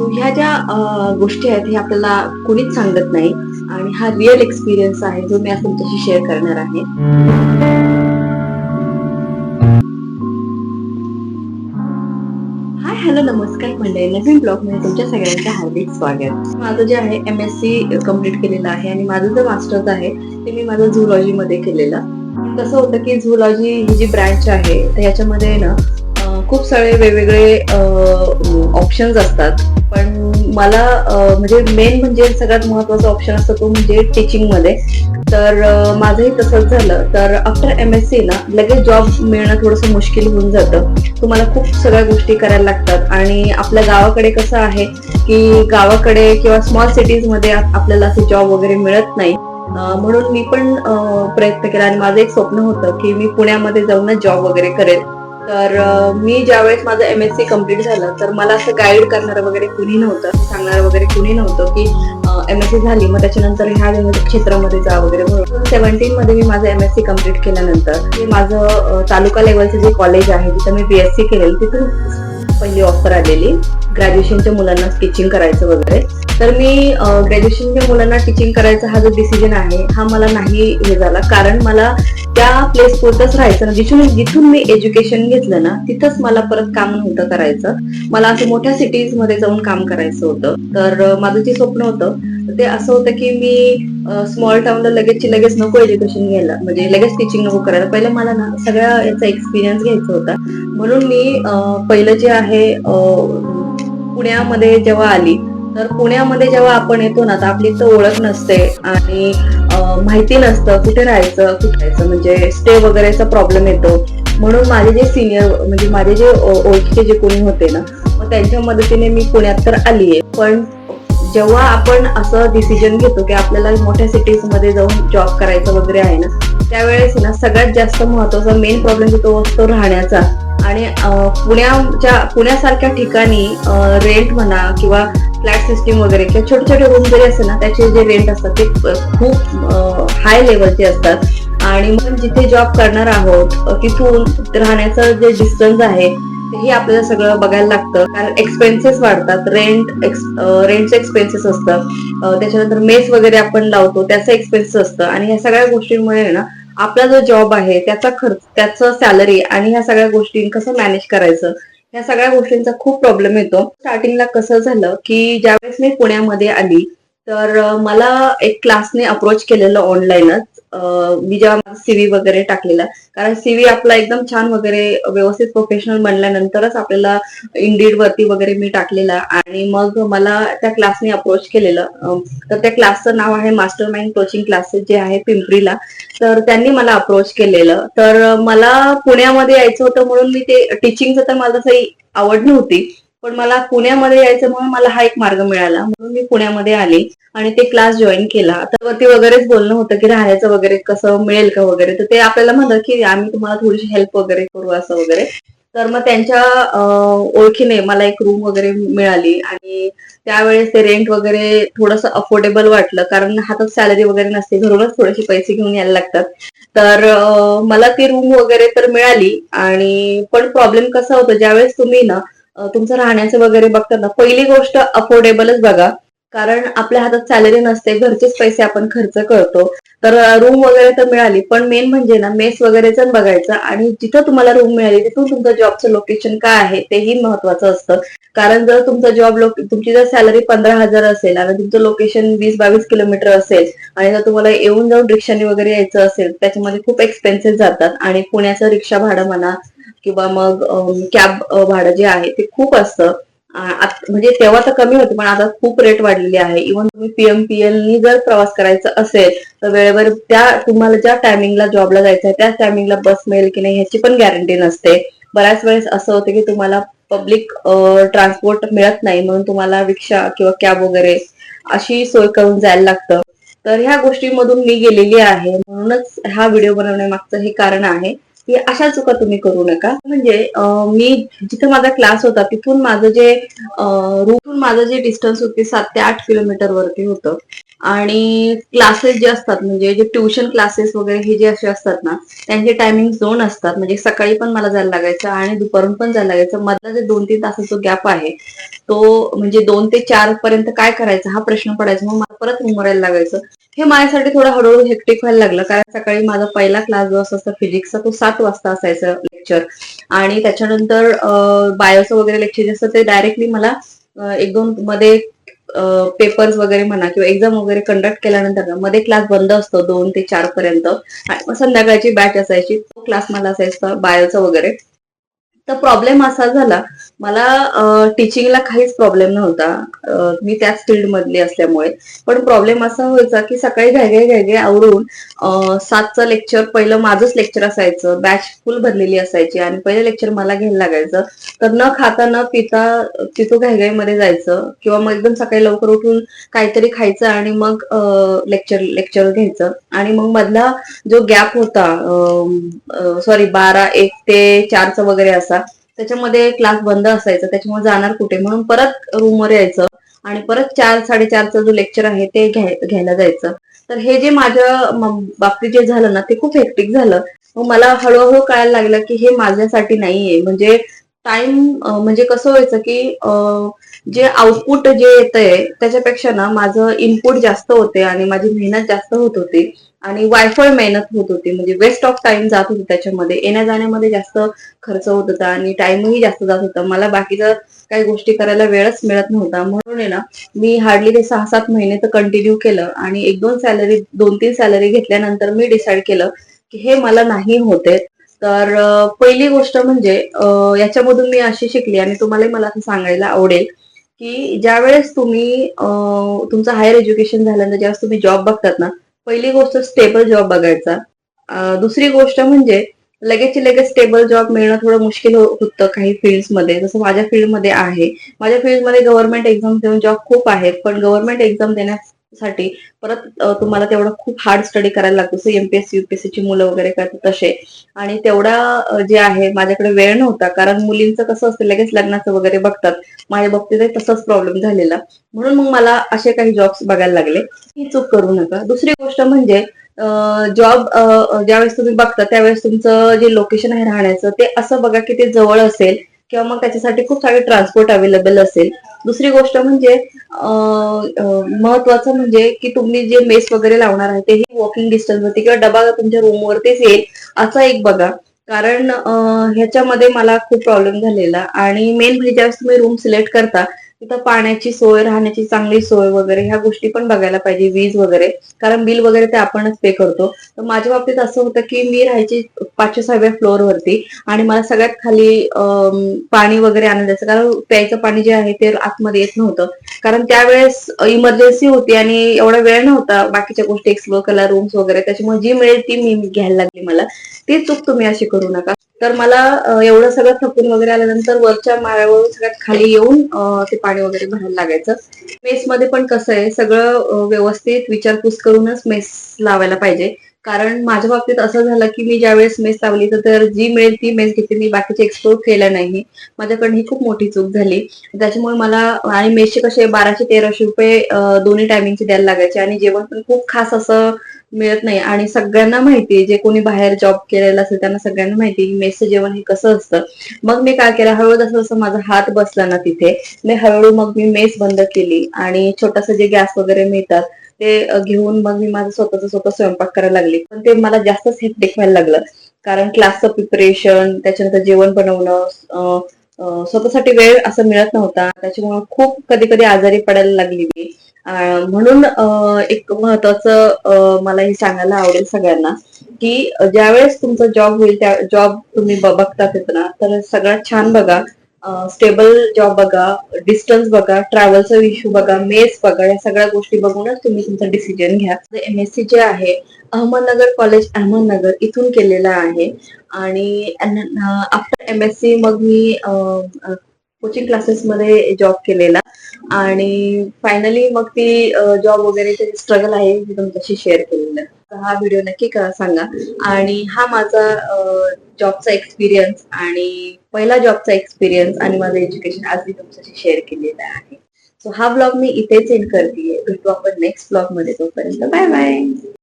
So ह्या ज्या गोष्टी आहेत हे आपल्याला कोणीच सांगत नाही. आणि हा रिअल एक्सपिरियन्स आहे जो मी आज तुमच्याशी शेअर करणार आहे. हाय हॅलो नमस्कार मंडळी. नवीन ब्लॉगमध्ये तुमच्या सगळ्यांचं हार्दिक स्वागत. माझं जे आहे एम एस सी कंप्लीट केलेलं आहे आणि माझं जे मास्टर्स आहे ते मी माझं झुलॉजी मध्ये केलेलं. कसं होतं की झुलॉजी ही जी ब्रँच आहे तर याच्यामध्ये ना खूप सारे वेगवेगळे ऑप्शन्स असतात. पण मला म्हणजे मेन म्हणजे सगळ्यात महत्त्वाचा ऑप्शन असतो तो म्हणजे टीचिंगमध्ये. तर माझंही तसंच झालं. तर आफ्टर एम एस सी ना लगेच जॉब मिळणं थोडंसं मुश्किल होऊन जातं. तुम्हाला खूप सगळ्या गोष्टी करायला लागतात. आणि आपल्या गावाकडे कसं आहे की गावाकडे किंवा स्मॉल सिटीजमध्ये आपल्याला असे जॉब वगैरे मिळत नाही. म्हणून मी पण प्रयत्न केला. आणि माझं एक स्वप्न होतं की मी पुण्यामध्ये जाऊनच जॉब वगैरे करेल. तर मी ज्यावेळेस माझं एम एस सी कंप्लीट झालं तर मला असं गाईड करणारं वगैरे कुणी नव्हतं सांगणारं वगैरे कुणी नव्हतं की एम एस सी झाली मग त्याच्यानंतर ह्या क्षेत्रामध्ये जा वगैरे म्हणून. सेव्हन्टीन मध्ये मी माझं एम एस सी कंप्लीट केल्यानंतर मी माझं तालुका लेवलचं जे कॉलेज आहे तिथं मी बी एस सी केलेलं तिथून पहिली ऑफर आलेली. ग्रॅज्युएशनच्या मुलांना टीचिंग करायचं वगैरे. तर मी ग्रॅज्युएशनच्या मुलांना टीचिंग करायचा हा जो डिसिजन आहे हा मला नाही हे झाला. कारण मला त्या प्लेस पुरतच राहायचं ना. जिथून जिथून मी एज्युकेशन घेतलं ना तिथंच मला परत काम नव्हतं करायचं. मला असं मोठ्या सिटीजमध्ये जाऊन काम करायचं होतं. तर माझं जे स्वप्न होतं ते असं होतं की मी स्मॉल टाउनला लगेचची लगेच नको एज्युकेशन घ्यायला. म्हणजे लगेच टीचिंग नको करायला. पहिलं मला ना सगळ्या याचा एक्सपिरियन्स घ्यायचा होता. म्हणून मी पहिलं जे आहे पुण्यामध्ये जेव्हा आली तर पुण्यामध्ये जेव्हा आपण येतो ना तर आपली तर ओळख नसते आणि माहिती नसतं कुठे राहायचं कुठे म्हणजे स्टे वगैरेचा प्रॉब्लेम येतो. म्हणून माझे जे सिनियर म्हणजे माझे जे ओळखीचे जे कोणी होते ना मग त्यांच्या मदतीने मी पुण्यात तर आलीये. पण जेव्हा आपण असं डिसिजन घेतो की आपल्याला मोठ्या सिटीजमध्ये जाऊन जॉब करायचं वगैरे आहे ना त्यावेळेस ना सगळ्यात जास्त महत्त्वाचा मेन प्रॉब्लेम तो असतो राहण्याचा. आणि पुण्याच्या पुण्यासारख्या ठिकाणी रेंट म्हणा किंवा फ्लॅट सिस्टीम वगैरे किंवा छोटे छोटे रूम जरी असेल ना त्याचे जे रेंट असतात ते खूप हाय लेवलचे असतात. आणि मग जिथे जॉब करणार आहोत तिथून राहण्याचं जे डिस्टन्स आहे तेही आपल्याला सगळं बघायला लागतं. कारण एक्सपेन्सेस वाढतात. रेंट रेंटचे एक्सपेन्सेस असतं. त्याच्यानंतर मेस वगैरे आपण लावतो त्याचं एक्सपेन्सेस असतं. आणि ह्या सगळ्या गोष्टींमुळे ना आपला जो जॉब आहे त्याचा खर्च त्याचं सॅलरी आणि ह्या सगळ्या गोष्टी कसं मॅनेज करायचं या सगळ्या गोष्टींचा खूप प्रॉब्लेम येतो. स्टार्टिंगला कसं झालं की ज्यावेळेस मी पुण्यामध्ये आली तर मला एक क्लासने अप्रोच केलेलं ऑनलाईनच मी जेव्हा सीव्ही वगैरे टाकलेला. कारण सीव्ही आपला एकदम छान वगैरे व्यवस्थित प्रोफेशनल बनल्यानंतरच आपल्याला इंडीड वरती वगैरे मी टाकलेला. आणि मग मला त्या क्लासने अप्रोच केलेलं. तर त्या क्लासचं नाव आहे मास्टर माइंड कोचिंग क्लासेस जे आहे पिंपरीला. तर त्यांनी मला अप्रोच केलेलं. तर मला पुण्यामध्ये यायचं होतं म्हणून मी ते टीचिंगचं तर मला काही आवड नव्हती. पण मला पुण्यामध्ये यायचं म्हणून मला हा एक मार्ग मिळाला. म्हणून मी पुण्यामध्ये आले आणि ते क्लास जॉईन केला. तर वरती वगैरेच बोलणं होतं की राहण्याचं वगैरे कसं मिळेल का वगैरे? तर ते आपल्याला म्हणतात की आम्ही तुम्हाला थोडीशी हेल्प वगैरे करू असं वगैरे. तर मग त्यांच्या ओळखीने मला एक रूम वगैरे मिळाली आणि त्यावेळेस ते रेंट वगैरे थोडंसं अफोर्डेबल वाटलं. कारण हातात सॅलरी वगैरे नसते. घरूनच थोडेसे पैसे घेऊन यायला लागतात. तर मला ती रूम वगैरे तर मिळाली आणि पण प्रॉब्लेम कसा होतो ज्यावेळेस तुम्ही ना तुमचं राहण्याचं वगैरे बघतात ना पहिली गोष्ट अफोर्डेबलच बघा. कारण आपल्या हातात सॅलरी नसते घरचेच पैसे आपण खर्च करतो. तर रूम वगैरे तर मिळाली पण मेन म्हणजे ना मेस वगैरेच बघायचं आणि जिथं तुम्हाला रूम मिळाली तिथून तुमचं जॉबचं लोकेशन काय आहे तेही महत्वाचं असतं. कारण जर तुमचा जॉब लोक तुमची जर सॅलरी पंधरा हजार असेल आणि तुमचं लोकेशन वीस बावीस किलोमीटर असेल आणि जर तुम्हाला येऊन जाऊन रिक्षाने वगैरे यायचं असेल त्याच्यामध्ये खूप एक्सपेन्सेस जातात आणि पुण्याचं रिक्षा भाडं म्हणा किंवा मग कॅब भाडं जे आहे ते खूप असतं. म्हणजे तेव्हा तर कमी होते पण आता खूप रेट वाढलेली आहे. इव्हन तुम्ही पीएमपीएलनी जर प्रवास करायचा असेल तर वेळेवर त्या तुम्हाला ज्या टायमिंगला जॉबला जायचं आहे त्याच टायमिंगला बस मिळेल की नाही ह्याची पण गॅरंटी नसते. बऱ्याच वेळेस असं होतं की तुम्हाला पब्लिक ट्रान्सपोर्ट मिळत नाही म्हणून तुम्हाला रिक्षा किंवा कॅब वगैरे अशी सोय करून जायला लागतं. तर ह्या गोष्टींमधून मी गेलेली आहे. म्हणूनच हा व्हिडिओ बनवण्यामागचं हे कारण आहे. की अशा चुका तुम्ही करू नका. म्हणजे मी जिथं माझा क्लास होता तिथून माझं जे रूटून माझं जे डिस्टन्स होते सात ते आठ किलोमीटर वरती होतं. आणि क्लासेस जे असतात म्हणजे जे ट्युशन क्लासेस वगैरे हे जे असे असतात ना त्यांचे टायमिंग दोन असतात. म्हणजे सकाळी पण मला जायला लागायचं आणि दुपारून पण जायला लागायचं. मधला जे दोन तीन तासाचा गॅप आहे तो म्हणजे दोन ते चार पर्यंत काय करायचं हा प्रश्न पडायचा. मग परत उमरायला लागायचं. हे माझ्यासाठी थोडं हळूहळू हेक्टिक व्हायला लागलं. कारण सकाळी माझा पहिला क्लास जो असतो फिजिक्सचा तो सात वाजता असायचा लेक्चर आणि त्याच्यानंतर बायोचं वगैरे लेक्चर जे असतं ते डायरेक्टली मला एक दोन मध्ये पेपर्स वगैरे म्हणा किंवा एक्झाम वगैरे कंडक्ट केल्यानंतरमध्ये क्लास बंद असतो दोन ते चार पर्यंत. आणि मग संध्याकाळची बॅच असायची तो क्लास मला असायचा बायोचा वगैरे. तर प्रॉब्लेम असा झाला मला टीचिंगला काहीच प्रॉब्लेम नव्हता. मी त्याच फील्ड मधली असल्यामुळे. पण प्रॉब्लेम असा व्हायचा की सकाळी घायघाई घायगे आवरून सातचं लेक्चर पहिलं माझंच लेक्चर असायचं. बॅच फुल भरलेली असायची आणि पहिलं लेक्चर मला घ्यायला लागायचं. तर न खाता न पिता तिथं घाईघाईमध्ये जायचं किंवा मग एकदम सकाळी लवकर उठून काहीतरी खायचं आणि मग लेक्चर लेक्चर घ्यायचं. आणि मग मधला जो गॅप होता सॉरी बारा एक ते चारचा वगैरे असा त्याच्यामध्ये क्लास बंद असायचा त्याच्यामुळे जाणार कुठे? म्हणून परत रूमवर यायचं आणि परत चार साडेचारचं जो लेक्चर आहे ते घ्यायला जायचं. तर हे जे माझ्या बाबतीत जे झालं ना ते खूप हेक्टिक झालं. मग मला हळूहळू कळायला लागलं की हे माझ्यासाठी नाहीये. म्हणजे टाइम म्हणजे कसं व्हायचं की जे आउटपुट जे येतंय त्याच्यापेक्षा ना माझं इनपुट जास्त होते आणि माझी मेहनत जास्त होत होती. आणि वायफळ मेहनत होत होती. म्हणजे वेस्ट ऑफ टाइम जात होती त्याच्यामध्ये. येण्या जाण्यामध्ये जास्त खर्च होत होता आणि टाइमही जास्त जात होता. मला बाकीचं काही गोष्टी करायला वेळच मिळत नव्हता. म्हणून आहे ना मी हार्डली ते सहा सात महिने तर कंटिन्यू केलं आणि एक दोन सॅलरी दोन तीन सॅलरी घेतल्यानंतर मी डिसाईड केलं की हे मला नाही होते तर पहिली गोष्ट म्हणजे याच्यामधून मी अशी शिकली आणि तुम्हालाही मला असं सांगायला आवडेल की ज्यावेळेस तुम्ही तुमचं हायर एज्युकेशन झाल्यानंतर ज्यावेळेस तुम्ही जॉब बघतात ना पहिली गोष्ट स्टेबल जॉब बघायचा. दुसरी गोष्ट म्हणजे लगेच लगेच स्टेबल जॉब मिळणं थोडं मुश्किल हो, होतं काही फील्डमध्ये जसं माझ्या फील्डमध्ये आहे. माझ्या फील्डमध्ये गव्हर्नमेंट एक्झाम देऊन जॉब खूप आहेत. पण गव्हर्नमेंट एक्झाम साठी. परत तुम्हाला तेवढं खूप हार्ड स्टडी करायला लागतो. सो एमपीएससी युपीएससी ची मुलं वगैरे करतात तसे. आणि तेवढा जे आहे माझ्याकडे वेळ नव्हता. कारण मुलींचं कसं असतं लगेच लग्नाचं वगैरे बघतात. माझ्या बाबतीतही तसाच प्रॉब्लेम झालेला. म्हणून मग मला असे काही जॉब्स बघायला लागले. ही चूक करू नका. दुसरी गोष्ट म्हणजे जॉब ज्यावेळेस तुम्ही बघता त्यावेळेस तुमचं जे लोकेशन आहे राहण्याचं ते असं बघा की ते जवळ असेल. किंवा मग त्याच्यासाठी खूप सारे ट्रान्सपोर्ट अवेलेबल असेल. दुसरी गोष्ट म्हणजे महत्वाचं म्हणजे की तुम्ही जे मेस वगैरे लावणार आहे तेही वॉकिंग डिस्टन्सवरती किंवा डबा तुमच्या रूमवरतीच येईल असा एक बघा. कारण ह्याच्यामध्ये मला खूप प्रॉब्लेम झालेला. आणि मेन म्हणजे ज्यावेळेस तुम्ही रूम सिलेक्ट करता तिथं पाण्याची सोय राहण्याची चांगली सोय वगैरे ह्या गोष्टी पण बघायला पाहिजे वीज वगैरे. कारण बिल वगैरे ते आपणच पे करतो. तर माझ्या बाबतीत असं होतं की मी राहायची पाचशे सहाव्या फ्लोअर वरती आणि मला सगळ्यात खाली पाणी वगैरे आणायचं कारण प्यायचं पाणी जे आहे ते आतमध्ये येत नव्हतं. कारण त्यावेळेस इमर्जन्सी होती आणि एवढा वेळ नव्हता बाकीच्या गोष्टी एक्सप्लोर करायला रूम्स वगैरे त्याच्यामुळे जी मिळेल ती मी घ्यायला लागली मला. ती चूक तुम्ही अशी करू नका. तर मला एवढं सगळं थकून वगैरे आल्यानंतर वरच्या माळ्यावरून सगळ्यात खाली येऊन ते पाणी वगैरे भरायला लागायचं. मेस मध्ये पण कसं आहे सगळं व्यवस्थित विचारपूस करूनच मेस लावायला पाहिजे. कारण माझ्या बाबतीत असं झालं की मी ज्यावेळेस मेस लावली तर- जी मिळेल ती मेस घेतली मी बाकीचे एक्सप्लोर केलं नाही. माझ्याकडनं ही खूप मोठी चूक झाली. त्याच्यामुळे मला आणि मेसचे कसे बाराशे तेराशे रुपये दोन्ही टायमिंगचे द्यायला लागायचे. आणि जेवण पण खूप खास असं मिळत नाही. आणि सगळ्यांना माहिती जे कोणी बाहेर जॉब केलेला असेल त्यांना सगळ्यांना माहिती की मेसचं जेवण हे कसं असतं. मग मी काय केलं हळूहळू जसं जसं माझा हात बसला ना तिथे मी हळूहळू मग मी मेस बंद केली. आणि छोटासा जे गॅस वगैरे मिळतात ते घेऊन मग मी माझं स्वतःच स्वतः स्वयंपाक करायला लागली. पण ते मला जास्तच हेक्टिक व्हायला लागलं. कारण क्लासचं प्रिपरेशन त्याच्यानंतर जेवण बनवणं स्वतःसाठी वेळ असं मिळत नव्हता. त्याच्यामुळे खूप कधी कधी आजारी पडायला लागली मी. म्हणून एक महत्वाचं मला हे सांगायला आवडेल सगळ्यांना की ज्यावेळेस तुमचा जॉब होईल त्या जॉब तुम्ही बघता ना तर सगळ्यात छान बघा स्टेबल जॉब बघा डिस्टन्स बघा ट्रॅव्हलचा इश्यू बघा मेस बघा या सगळ्या गोष्टी बघूनच तुम्ही तुमचा डिसिजन घ्या. एम एस सी जे आहे अहमदनगर कॉलेज अहमदनगर इथून केलेलं आहे आणि आफ्टर एमएससी मग मी कोचिंग क्लासेसमध्ये जॉब केलेला. आणि फायनली मग ती जॉब वगैरे स्ट्रगल आहे मी तुमच्याशी शेअर केलेलं. तर हा व्हिडिओ नक्की सांगा. आणि हा माझा जॉबचा एक्सपिरियन्स आणि पहिला जॉबचा एक्सपिरियन्स आणि माझं एज्युकेशन आज मी तुमच्याशी शेअर केलेला आहे. सो हा ब्लॉग मी इथेच एंड करते भेटू आपण नेक्स्ट ब्लॉगमध्ये तोपर्यंत. Bye bye